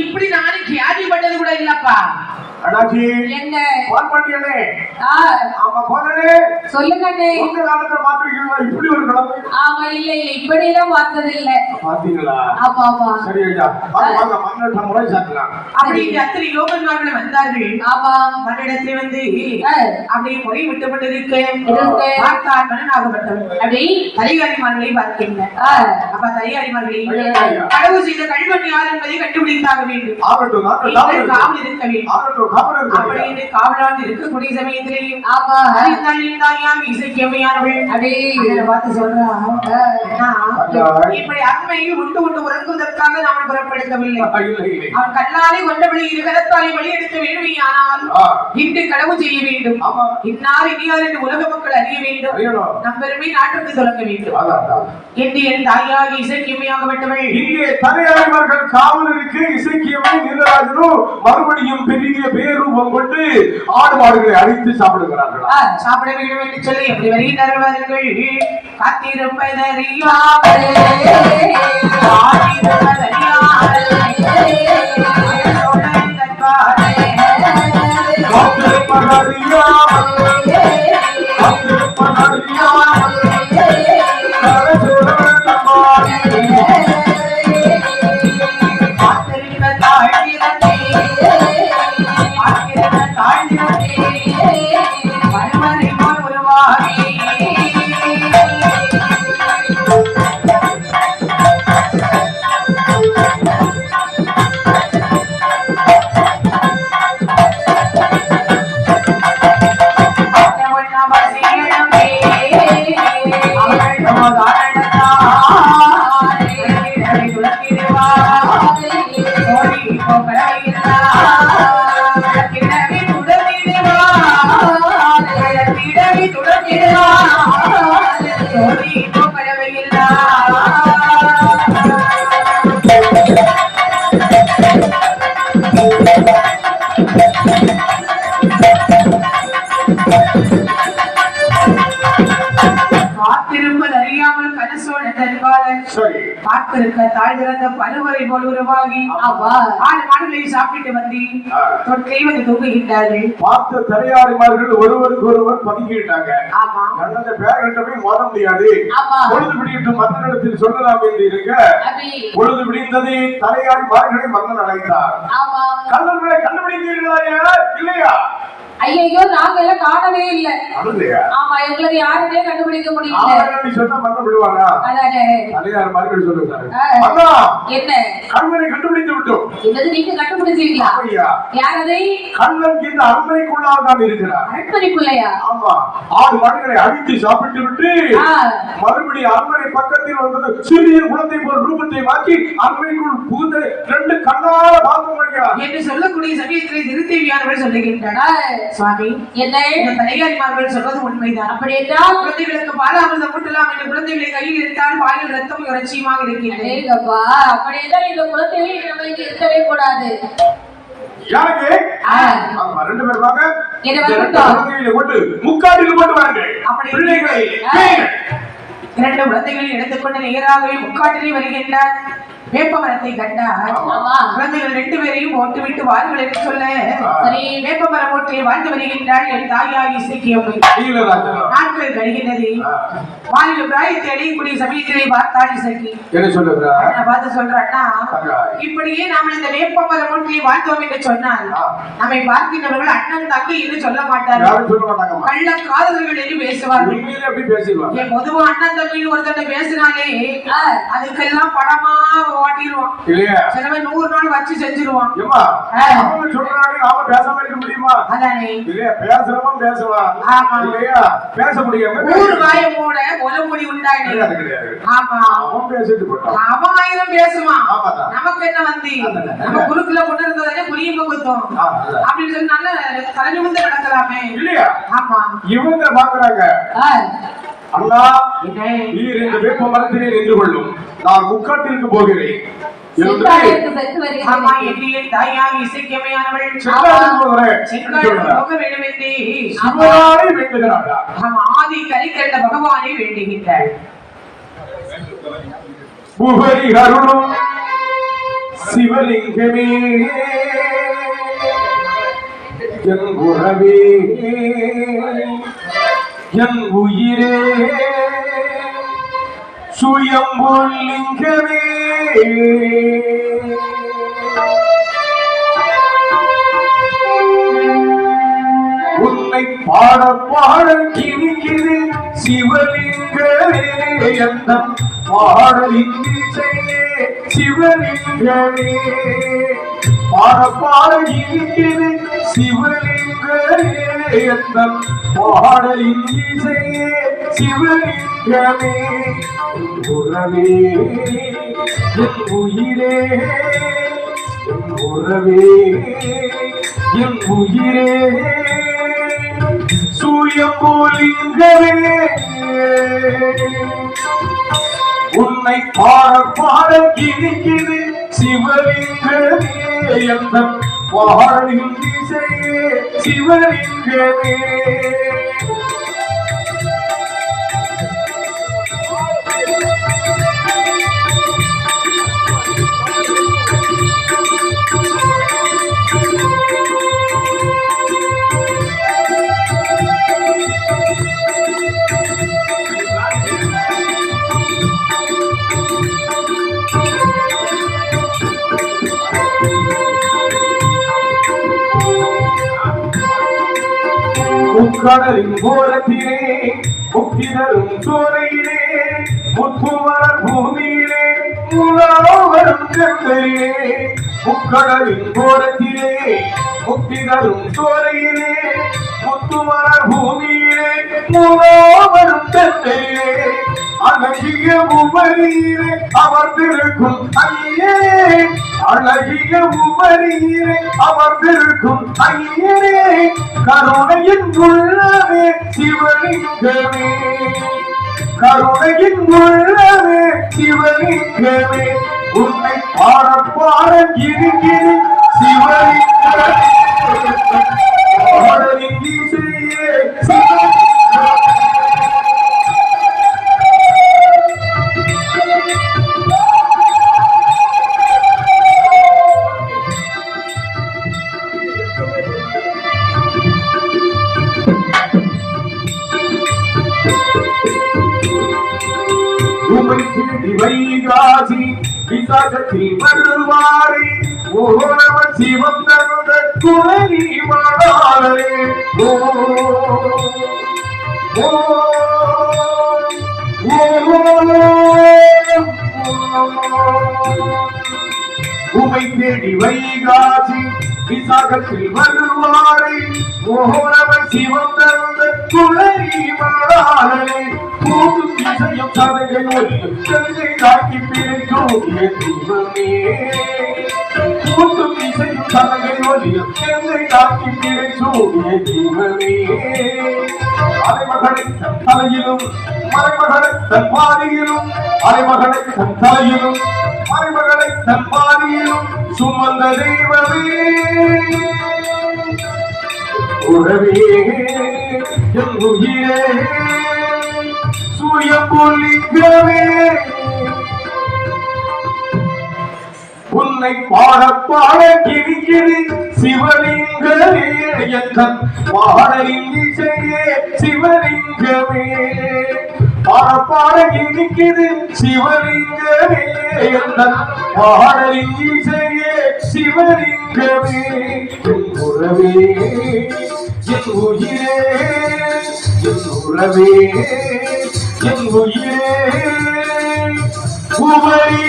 இப்படி நானும் கேள்விப்பட்டது கூட இல்லப்பா. அண்ணாச்சி. என்ன? போன் ஆமா போனே சொல்லுங்க அண்ணே. உங்க காலத்துல பாத்துருக்கீங்களா இப்படி ஒரு கிழமை ஆமா இல்ல இல்ல. இப்படி எல்லாம் பார்த்தது இல்ல பாத்தீங்களா ஆமா ஆமா. சரி ஐயா. வாங்க வாங்க. மன்னன் முறை சாத்தலாம் அப்படி இந்த அத்தனை யோகன்மார்கள் வந்தார்கள். ஆமா. மன்னிடத்தில் வந்து அப்படியே முறை விட்டுப்பட்டு இருக்கு. பார்த்தார் மன்னனாகப்பட்டவன் அப்படி. தலைகாரிமார்களை பார்க்கின்றன அப்ப தலைகாரிமார்களை கடவுள் செய்த கல்வன் யார் என்பதை கண்டுபிடித்தாக வேண்டும். ஆகட்டும் இருக்க வேண்டும். ஆகட்டும். அப்படின்னு காவலாக இருக்கக்கூடிய சமயத்திலேயும் ஆமா. தாயாம் இசைக்கியமையானவள் அடே இதை பார்த்து சொல்றா இப்படி அண்மையில் உண்டு உண்டு உறங்குவதற்காக நாம் புறப்படுத்தவில்லை. அவன் கண்ணாலே கொண்டபடி இருகரத்தாலே வழியெடுக்க வேண்டுமையானால் ஆ, இன்று கடவு செய்ய வேண்டும். ஆமா. இன்னார் இனியார் என்று உலக மக்கள் அறிய வேண்டும். நம் பெருமை நாட்டுக்கு தொடங்க வேண்டும். என்று என் தாயாகி இசைக்கியமையாகப்பட்டவள் இங்கே தலையாளர்கள் காவலருக்கு இசைக்கியமை நிலராஜனும் மறுபடியும் பெரிய பேரூபம் கொண்டு ஆடு மாடுகளை அழித்து சாப்பிடுகிறார்களா? சாப்பிட வேண்டும் என்று சொல்லி எப்படி காத்திருப்பதறியாமல், காத்திருப்பது அறியாமல் கனசோட தருவாளன் பார்த்திருக்க தாழ் திறந்த பருவரை போல் உருவாகி. ஆடு மாடுகளை சாப்பிட்டு வந்து ஆ. தொற்றை வந்து தூங்குகின்றார்கள். பார்த்த தலையாரிமார்கள் ஒருவருக்கு ஒருவர் பதுக்கிட்டாங்க. ஆமா. அந்த பேரண்ட போய் மோத முடியாது. ஆமா. பொழுது விடியட்டும் மன்னனிடத்தில் சொல்லலாம் என்று இருக்க பொழுது விடிந்தது தலையாரி மார்களை மன்னன் ஆமா. கல்லர்களை கண்டுபிடித்தீர்களா? இல்லையா? ஐயோ நாங்க எல்லாம் காணவே இல்ல. ஆமா எங்களுக்கு யாருமே கண்டுபிடிக்க முடியல. என்ன? கண்ணனை கண்டுபிடித்து விட்டோம் என்னது நீங்க கண்டுபிடிச்சீங்களா யார் அதை? கண்ணன் இந்த அரண்மனைக்குள்ளாக தான் இருக்கிறார். அரண்மனைக்குள்ளையா? ஆமா. ஆடு மாடுகளை அழித்து சாப்பிட்டு விட்டு. மறுபடியும் அரண்மனை பக்கத்தில் வந்தது சிறிய குழந்தை போல் ரூபத்தை மாற்றி அரண்மனைக்குள் புகுந்து ரெண்டு கண்ணால ஐயா என்று சொல்லக்கூடிய சமயத்திலே திருத்தேவியானவர்கள் ஆ, சொல்லுகின்றனர். சுவாமி என்ன? தலையாரிமார்கள் சொல்வது உண்மைதான். அப்படி என்றால்? குழந்தைகளுக்கு பாலாமிர்தம் ஊட்டலாம் என்று குழந்தைகளை கையில் எடுத்தால் பாலில் ரத்தம் இறைச்சியுமாக அடேங்கப்பா அப்படி என்றால் இந்த குழந்தைகளை நம்மளுக்கு இருக்கவே கூடாது யாருக்கு. ஆமா ரெண்டு பேர் வாங்க. முக்காட்டில் கொண்டு வாங்க அப்படி. பிள்ளைகள். இரண்டு குழந்தைகளை எடுத்துக்கொண்டு நேராகவே முக்காட்டிலே வருகின்றார். வேப்ப மரத்தை கண்டார். குழந்தைகள் ரெண்டு பேரையும் ஓட்டுவிட்டு வாருங்கள் என்று சொல்ல சரி வேப்ப மரம் வாழ்ந்து வருகின்றாள் என் தாயாகி இசைக்கியம்மை நீலராஜனா. நாட்கள் கழிகின்றது. வாலிப பிராயத்தை அடையக்கூடிய சமயத்திலே பார்த்தாள் இசைக்கு பார்த்து அக்கா. இப்படியே நாம் இந்த வேப்பமரம் ஒன்றிலே வாழ்ந்தோம் என்று சொன்னால். நம்மை பார்க்கின்றவர்கள் அண்ணன் தங்கை என்று சொல்ல மாட்டார்கள் கள்ள காதலர்கள் என்று பேசுவார்கள் பொதுவா அண்ணன் தம்பின்னு ஒருத்தட்ட பேசினாலே அதுக்கெல்லாம் படமா ஓட்டிடுவான் இல்லையா? சிலவன் நூறு நாள் வச்சு செஞ்சிருவான். ஏம்மா ஆ. அவங்க சொல்றாங்க நாம பேசாம இருக்க முடியுமா? அதானே. இல்லையா பேசுறவன் பேசலாம் ஆமா. இல்லையா? பேச முடியாம ஊர் வாயம் கூட ஒலமுடி கிடையாது கிடையாது. ஆமா. அவன் பேசிட்டு போட்டான் அவன் ஆயிரம் பேசுவான். நமக்கு என்ன வந்து. நம்ம குறுக்குல கொண்டு இருந்ததானே புரியும்ப குத்தம். அப்படின்னு சொல்லி நல்ல தலைநிமிந்து நடக்கலாமே. இல்லையா? ஆமா. இவங்க பாக்குறாங்க. அண்ணா நீர் இந்த வேப்ப மரத்திலே நின்று கொள்ளும். நான் முக்காட்டிற்கு போகிறேன். ஆதி கரிக்கண்ட பகவானை வேண்டுகின்றாள். புகழி அருளும் சிவலிங்கமே. என் உறவே என் உயிரே. சுயம்புல் லிங்கமே உன்னை பாட பாட கிணிக்குது சிவலிங்கமே. எந்த பாடலின் திசையே சிவலிங்கமே. பாட பாட கிணிக்குது பாடலின் இசையே சிவலிங்கமே. உறவே என் உயிரே என் உறவே என் உயிரே. சுயம்புலிங்கமே உன்னை பாட பாட கிணிக்குது சிவலிங்கமே. எந்த வாழும் திசையே சிவலிங்கமே கடலின் கோலத்திலே முக்தி தரும் சோலையிலே முத்துமலர் பூமியிலே முலாவரும் கண்களிலே முக்கடலின் கோரத்திலே முக்தி தரும் சோலையிலே முத்துமலர் பூமியிலே மூலோவரும் தந்தையிலே அழகிய உபரியிலே அமர்ந்திருக்கும் ஐயே அழகிய உபரியிலே அமர்ந்திருக்கும் ஐயனே கருணையின் உள்ளவே சிவலிங்கமே. கருணையின் உள்ளமே சிவலிங்கமே. உன்னை பாட பாட இருக்கிறேன் சிவலிங்கமே. உமை தேடி வைகாசி விசாகத்தில் வருவாரே. ஓரவ சிவம் குழலி மாடாளே ஓ ஓ உமை தேடி வைகாசி விசாகத்தில் வருவாரை. மோகனவன் சிவம் தந்த குழலி மாடாளே போதும் இசையும் சதகை ஒலியும் செல்கை காக்கி பிரிக்கும். என் இசையும் சதகை ஒலியும் செல்கை பிரிக்கும். அலைமகளை தன் தலையிலும் மறைமகளை தன் பாதியிலும் அலைமகளை தன் தலையிலும் மறைமகளை தன் பாதியிலும் சுமந்த தெய்வமே. உறவே என் உயிரே. சுயம்புலிங்கமே உன்னை பாட பாட கிரிகிரி சிவலிங்கமே எந்தன் பாடலின் இசையே சிவலிங்கமே. பாட பாட இனிக்குது சிவலிங்கமே எந்தன் பாடலின் இசையே சிவலிங்கமே. உறவே என் உயிரே என் உறவே. என் உயிரே உபரி